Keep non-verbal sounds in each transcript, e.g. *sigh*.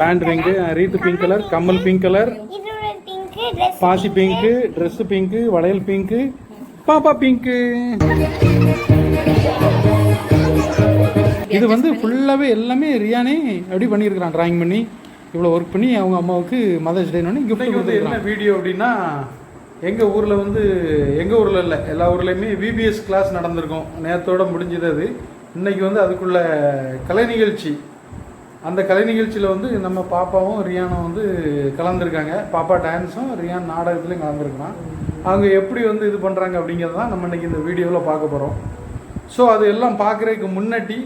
Pant pink Ritu pink colour கம்மல் pink colour இதோட pink dress பாசி பிங்க். Dress பிங்க் வளையல் பிங்க் பாப்பா பிங்க். இது வந்து ஃபுல்லாகவே எல்லாமே ரியானே அப்படி பண்ணியிருக்கிறான் டிராயிங் பண்ணி. இவ்வளோ ஒர்க் பண்ணி அவங்க அம்மாவுக்கு மதர்ஸ் டேன்னு கிஃப்ட் வந்து என்ன வீடியோ அப்படின்னா எங்கள் ஊரில் வந்து எங்கள் ஊரில் இல்லை எல்லா ஊர்லேயுமே விபிஎஸ் கிளாஸ் நடந்திருக்கும். நேரத்தோட முடிஞ்சது அது. இன்னைக்கு வந்து அதுக்குள்ள கலை நிகழ்ச்சி. அந்த கலை நிகழ்ச்சியில் வந்து நம்ம பாப்பாவும் ரியானும் வந்து கலந்துருக்காங்க. பாப்பா டான்ஸும் ரியான் நாடகத்துலையும் கலந்துருக்கிறான். அவங்க எப்படி வந்து இது பண்ணுறாங்க அப்படிங்கிறது தான் நம்ம இன்னைக்கு இந்த வீடியோவில் பார்க்க போகிறோம் ஸோ அது எல்லாம் பார்க்குறதுக்கு முன்னாடி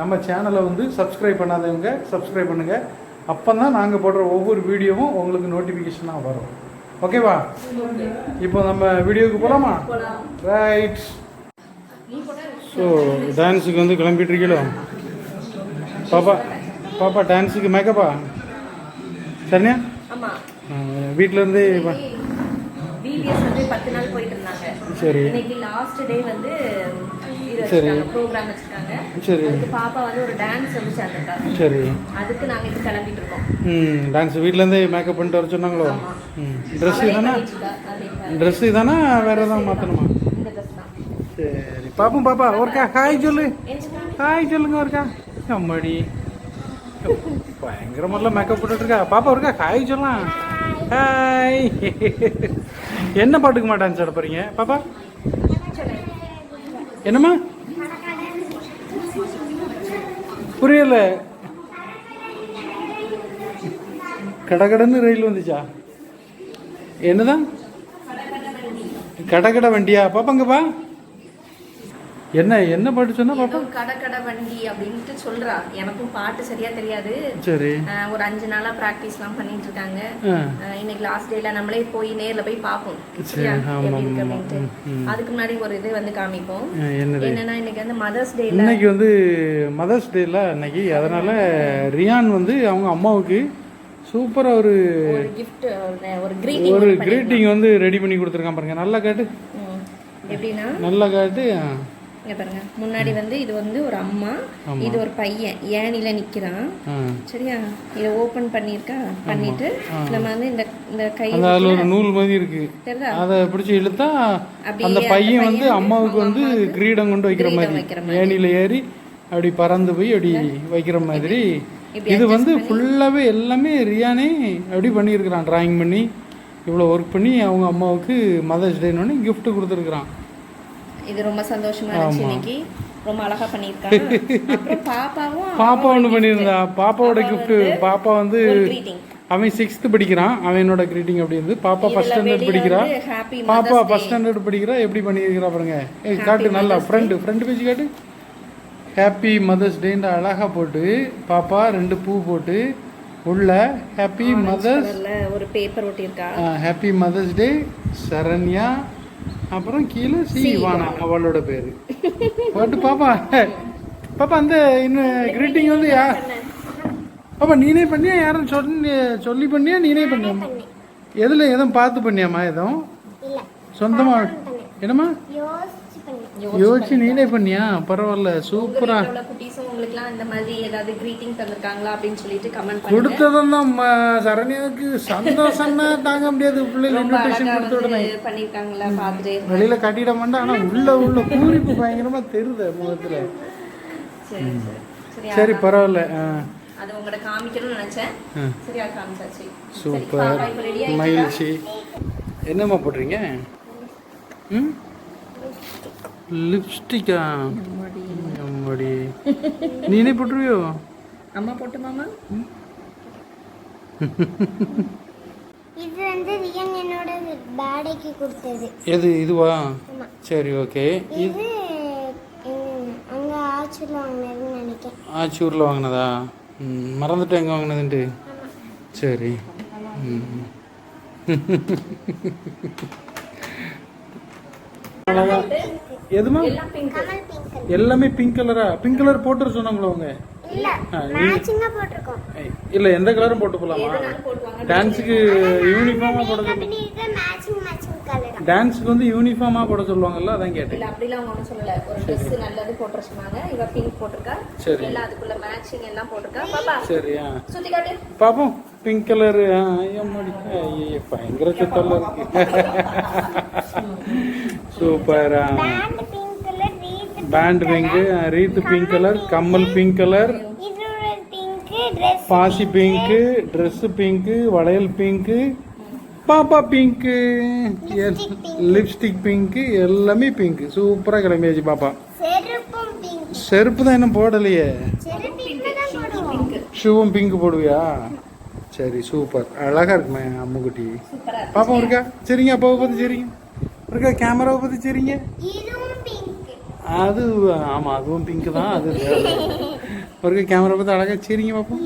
நம்ம சேனலை வந்து சப்ஸ்கிரைப் பண்ணாதவங்க சப்ஸ்கிரைப் பண்ணுங்கள் அப்போ தான் நாங்கள் போடுற ஒவ்வொரு வீடியோவும் உங்களுக்கு நோட்டிஃபிகேஷனாக வரும். ஓகேவா இப்போ நம்ம வீடியோவுக்கு போகலாமா ரைட் ஸோ டான்ஸுக்கு வந்து கிளம்பிட்டு இருக்கீங்களோ? பாப்பா பாப்பா டான்ஸுக்கு மேக்கப்பா சரிண்ணா ஆமா. வீட்டில் இருந்தே பிபிஎஸ் வந்து பத்து நாள் போயிட்டு இருந்தாங்க சரி. இன்னைக்கு லாஸ்ட் டே வந்து இது சரி. வச்சிருக்காங்க ப்ரோக்ராம் வச்சிருக்காங்க சரி. அதுக்கு பாப்பா வந்து ஒரு டான்ஸ் வந்து சேர்ந்துருக்காங்க சரி. அதுக்கு நாங்க இப்போ கிளம்பிட்டு இருக்கோம் ம் டான்ஸ் வீட்டிலேருந்தே மேக்கப் பண்ணிட்டு வர சொன்னாங்களோ. ம் ட்ரெஸ் தானே. ட்ரெஸ் தானே வேறு எதாவது மாற்றணுமா சரி. பாப்போம் பாப்பா. ஒருக்கா ஹாய் சொல்லு. ஹாய் சொல்லுங்க ஒருக்கா அம்மாடி. பயங்கரமெல்லாம் மேக்கப் போட்டுட்டு இருக்கா? பாப்பா ஒருக்கா ஹாய் சொல்லலாம். ஹாய் என்ன பாட்டுக்கு மாட்டான் சார் போறீங்க? பாப்பா? என்னம்மா? புரியல. கடகடன்னு ரயில் வந்துச்சா? என்னதான்? கடகட வண்டியா பாப்பாங்கப்பா என்ன என்ன பாட்டு சொன்னா பாப்பா? கடை கடை வண்டி அப்படின்ட்டு சொல்றா. எனக்கும் பாட்டு சரியா தெரியாது. சரி. ஒரு அஞ்சு நாளா ப்ராக்டிஸ்லாம் பண்ணிட்டு இருக்காங்க இன்னைக்கு லாஸ்ட் டேல நம்மளே போய் நேர்ல போய் பார்ப்போம். சரி, சரியா? ஆமா, எப்படி இருக்கு ஆமா, அப்படின்ட்டு. ம், ம். அதுக்கு முன்னாடி ஒரு இது வந்து காமிப்போம். என்னன்னா இன்னைக்கு வந்து மதர்ஸ் டேல இன்னைக்கு வந்து மதர்ஸ் டேல இன்னைக்கு. அதனால ரியான் வந்து அவங்க அம்மாவுக்கு சூப்பரா ஒரு கிஃப்ட் ஒரு கிரீட்டிங் ஒரு கிரீட்டிங் வந்து ரெடி பண்ணி கொடுத்துருக்கான் பாருங்க. நல்லா காட்டு. எப்படின்னா? நல்லா காட்டு. இங்க பாருங்க. முன்னாடி வந்து இது வந்து ஒரு அம்மா இது ஒரு பையன். ஏனில நிக்கிறான். சரியா? இதை ஓபன் பண்ணிருக்கா பண்ணிட்டு நம்ம வந்து இந்த இந்த கை அதுல ஒரு நூல் மாதிரி இருக்கு. அதை பிடிச்சி இழுத்தா அந்த பையன் வந்து அம்மாவுக்கு வந்து கிரீடம் கொண்டு வைக்கிற மாதிரி. ஏணியில ஏறி அப்படி பறந்து போய் அப்படி வைக்கிற மாதிரி. இது வந்து ஃபுல்லாவே எல்லாமே ரியானே அப்படி பண்ணியிருக்கிறான். டிராயிங் பண்ணி இவ்வளோ ஒர்க் பண்ணி அவங்க அம்மாவுக்கு மதர்ஸ் டேன்னு gift கொடுத்துருக்குறான். இது ரொம்ப சந்தோஷமா இருந்துச்சு இன்னைக்கு. ரொம்ப அழகா பண்ணிருக்காங்க அப்புறம் பாப்பாவும் *laughs* பாப்பா ஒன்று பண்ணியிருந்தா. பாப்பாவோட gift. பாப்பா வந்து அவன் சிக்ஸ்த்து படிக்கிறான். அவனோட கிரீட்டிங் அப்படி இருந்து. பாப்பா ஃபர்ஸ்ட் ஸ்டாண்டர்ட் படிக்கிறா. ஹாப்பி பாப்பா ஃபர்ஸ்ட் ஸ்டாண்டர்ட் படிக்கிறா. எப்படி பண்ணியிருக்கிறா பாருங்க. ஏய் காட்டு நல்லா. ஃப்ரெண்டு ஃப்ரெண்டு பேச்சு காட்டு. ஹாப்பி மதர்ஸ் டேன்னு அழகா போட்டு பாப்பா ரெண்டு பூ போட்டு உள்ள ஹாப்பி மதர்ஸ் ஒரு பேப்பர் ஒட்டியிருக்கா. ஹாப்பி மதர்ஸ் டே சரண்யா அப்புறம் கீழே சி இவானா அவளோட பேரு. போட்டு பாப்பா. பாப்பா அந்த இன்னும் கிரீட்டிங் வந்து யா பாப்பா நீனே பண்ணியா? யாரும் சொல்லி சொல்லி பண்ணியா? நீனே பண்ணியா? எதுல எதுவும் பார்த்து பண்ணியாமா எதுவும்? இல்ல. சொந்தமா என்னம்மா? யோசிச்சு நீனே பண்ணியா? பரவாயில்ல சூப்பரா. உங்களுக்குலாம் இந்த மாதிரி ஏதாவது கிரீட்டிங் தந்திருக்காங்களா அப்படின்னு சொல்லிட்டு கமெண்ட் பண்ணுங்க. கொடுத்ததும் தான் சரண்யாவுக்கு சந்தோஷம்னா தாங்க முடியாது. பிள்ளைகள் இன்விடேஷன் கொடுத்த உடனே. பண்ணிருக்காங்களா பாத்துட்டு வெளியில கட்டிட மாட்டேன் ஆனா உள்ள உள்ள பூரிப்பு பயங்கரமா தெரியுது முகத்துல. சரி பரவாயில்ல. அது உங்கள்ட்ட காமிக்கணும்னு நினைச்சேன். சரியா காமிச்சாச்சு. சூப்பர். மகிழ்ச்சி. என்னம்மா போடுறீங்க? ம்? லிப்ஸ்டிக்கா? அம்மாடி. நீனே போட்டுருவியோ? அம்மா போட்டு மாமா. இது வந்து ரியன் என்னோட பேடைக்கு கொடுத்தது. எது இதுவா? சரி ஓகே. இது அங்க ஆச்சூர்ல வாங்கினதுன்னு நினைக்கிறேன். ஆச்சூரில் வாங்கினதா? மறந்துட்டேன் எங்கே வாங்கினதுன்ட்டு. சரி. எதுமா? எல்லாம் பிங்க் கலரா பிங்க் கலர் போட்டு சொன்னாங்களோ அவங்க? இல்ல எந்த கலரும் போட்டு போலாமா? டான்ஸுக்கு யூனிஃபார்மா கலரா டான்ஸுக்கு வந்து யூனிஃபார்மாக போட சொல்லுவாங்கல்ல அதான் கேட்டேன். இல்ல அப்படிலாம் ஒன்றும் சொல்லல. ஒரு ட்ரெஸ் நல்லது போட்டு சொன்னாங்க. இவ பிங்க் போட்டிருக்கா. சரி. எல்லாம் அதுக்குள்ள மேட்சிங் எல்லாம் போட்டிருக்கா. பாப்பா சரியா சுத்தி காட்டு. பாப்போம். பிங்க் கலர் ஐயோ பயங்கர சுத்தல்ல இருக்கு. சூப்பரா band pink Ritu pink colour கம்மல் பிங்க் கலர் பாசி பிங்க் ட்ரெஸ் பிங்க் வளையல் பிங்க் பாப்பா பிங்க் லிப்ஸ்டிக் பிங்க் எல்லாமே பிங்க் சூப்பரா கிளம்பியாச்சு பாப்பா. செருப்பு தான் இன்னும் போடலையே. ஷூவும் பிங்க் போடுவியா? சரி சூப்பர். அழகா இருக்குமே அம்முக்குட்டி. பாப்பா இருக்கா சரிங்க அப்பாவை பத்தி சரிங்க. இருக்கா கேமராவை பத்தி சரிங்க. அது ஆமாம் அதுவும் பிங்க் தான். அது ஒரு கேமரா பார்த்து அழகாக சரிங்க பார்ப்போம்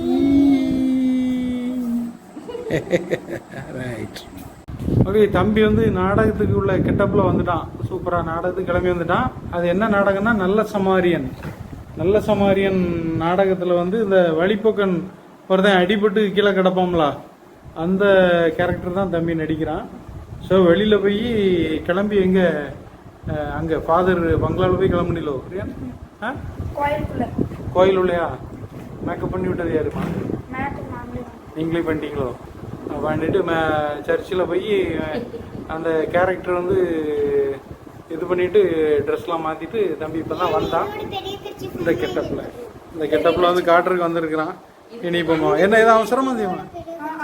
ரைட் ஓகே தம்பி வந்து நாடகத்துக்கு உள்ள கெட்டப்பில் வந்துட்டான். சூப்பராக நாடகத்துக்கு கிளம்பி வந்துட்டான். அது என்ன நாடகம்னா நல்ல சமாரியன். நல்ல சமாரியன் நாடகத்தில் வந்து இந்த வழிப்போக்கன் ஒருத்தன் அடிபட்டு கீழே கிடப்பாம்ல அந்த கேரக்டர் தான் தம்பி நடிக்கிறான். ஸோ வெளியில் போய் கிளம்பி எங்கே அங்கே ஃபாதர் பங்களாவில் போய் ரியான் ஆ? கோயில் உள்ளையா மேக்கப் பண்ணி விட்டது யாருமா நீங்களே பண்ணிட்டீங்களோ? பண்ணிட்டு சர்ச்சில் போய் அந்த கேரக்டர் வந்து இது பண்ணிட்டு ட்ரெஸ்லாம் மாற்றிட்டு தம்பி இப்போ தான் வந்தான். இந்த கெட்டப்பில். இந்த கெட்டப்பில் வந்து காட்டுறதுக்கு வந்திருக்கிறான். இனி இப்போ என்ன ஏதாவது அவசரமா தேவா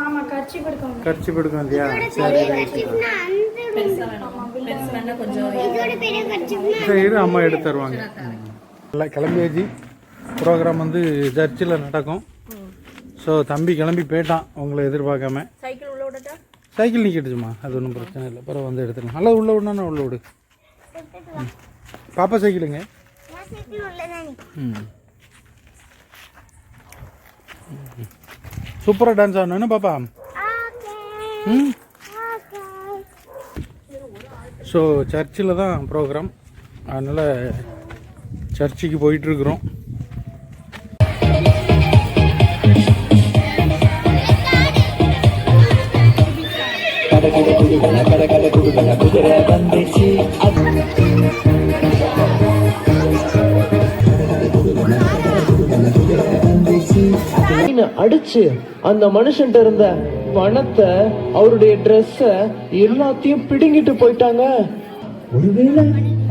ஆமா கட்சி கொடுக்கணும் கட்சி பிடிக்க வந்தியா சரி இரு, அம்மா எடுத்து தருவாங்க. எல்லாம் கிளம்பியாச்சு ப்ரோக்ராம் வந்து சர்ச்சில் நடக்கும். ஸோ தம்பி கிளம்பி போயிட்டான் உங்களை எதிர்பார்க்காம. சைக்கிள் உள்ள விடட்டா? சைக்கிள் நிற்கிடுச்சுமா அது ஒன்றும் பிரச்சனை இல்லை. பிறகு வந்து எடுத்துக்கலாம். நல்லா உள்ள விடணும் உள்ள விடு. ம். பாப்பா சைக்கிளுங்க. நான் சைக்கிள் உள்ளதானே ம். சூப்பராக டான்ஸ் ஆடணும். என்ன பாப்பா? ஓகே. ம்? ஸோ சர்ச்சில் தான் ப்ரோக்ராம் அதனால் சர்ச்சுக்கு போயிட்டுருக்குறோம். அடிச்சு அந்த மனுஷன்ட்ட இருந்த பணத்தை அவருடைய ட்ரெஸ்ஸ எல்லாத்தையும் பிடுங்கிட்டு போயிட்டாங்க. ஒருவேளை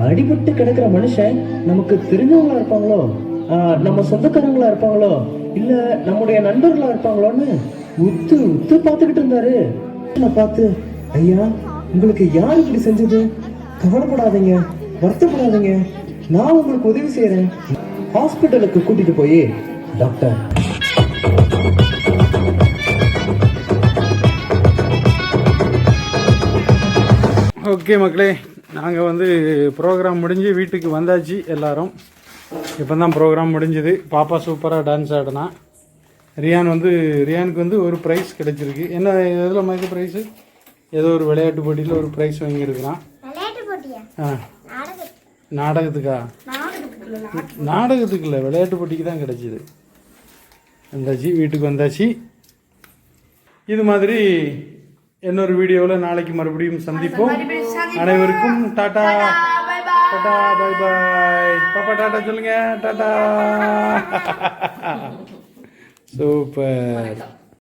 அடிபட்டு கிடக்குற மனுஷன் நமக்கு தெரிஞ்சவங்களா இருப்பாங்களோ? நம்ம சொந்தக்காரங்களா இருப்பாங்களோ? இல்ல நம்முடைய நண்பர்களா இருப்பாங்களோன்னு உத்து உத்து பார்த்துக்கிட்டு இருந்தாரு. பார்த்து ஐயா உங்களுக்கு யார் இப்படி செஞ்சது? கவலைப்படாதீங்க வருத்தப்படாதீங்க. நான் உங்களுக்கு உதவி செய்யறேன் ஹாஸ்பிட்டலுக்கு கூட்டிட்டு போய் டாக்டர். ஓகே மக்களே நாங்கள் வந்து ப்ரோக்ராம் முடிஞ்சு வீட்டுக்கு வந்தாச்சு எல்லாரும். இப்போ தான் ப்ரோக்ராம் முடிஞ்சுது. பாப்பா சூப்பராக டான்ஸ் ஆடினா. ரியான் வந்து ரியானுக்கு வந்து ஒரு ப்ரைஸ் கிடைச்சிருக்கு. என்ன எதில் மாதிரி ப்ரைஸு ஏதோ ஒரு விளையாட்டு போட்டியில் ஒரு ப்ரைஸ் வாங்கியிருக்கிறான். ஆ. நாடகத்துக்கா. நாடகத்துக்கு? இல்லை விளையாட்டு போட்டிக்கு தான் கிடைச்சிது. வந்தாச்சு வீட்டுக்கு வந்தாச்சு. இது மாதிரி இன்னொரு வீடியோவில் நாளைக்கு மறுபடியும் சந்திப்போம். அனைவருக்கும் டாடா. டாடா பை பாய் பாப்பா டாடா சொல்லுங்க. டாடா. *laughs* சூப்பர்.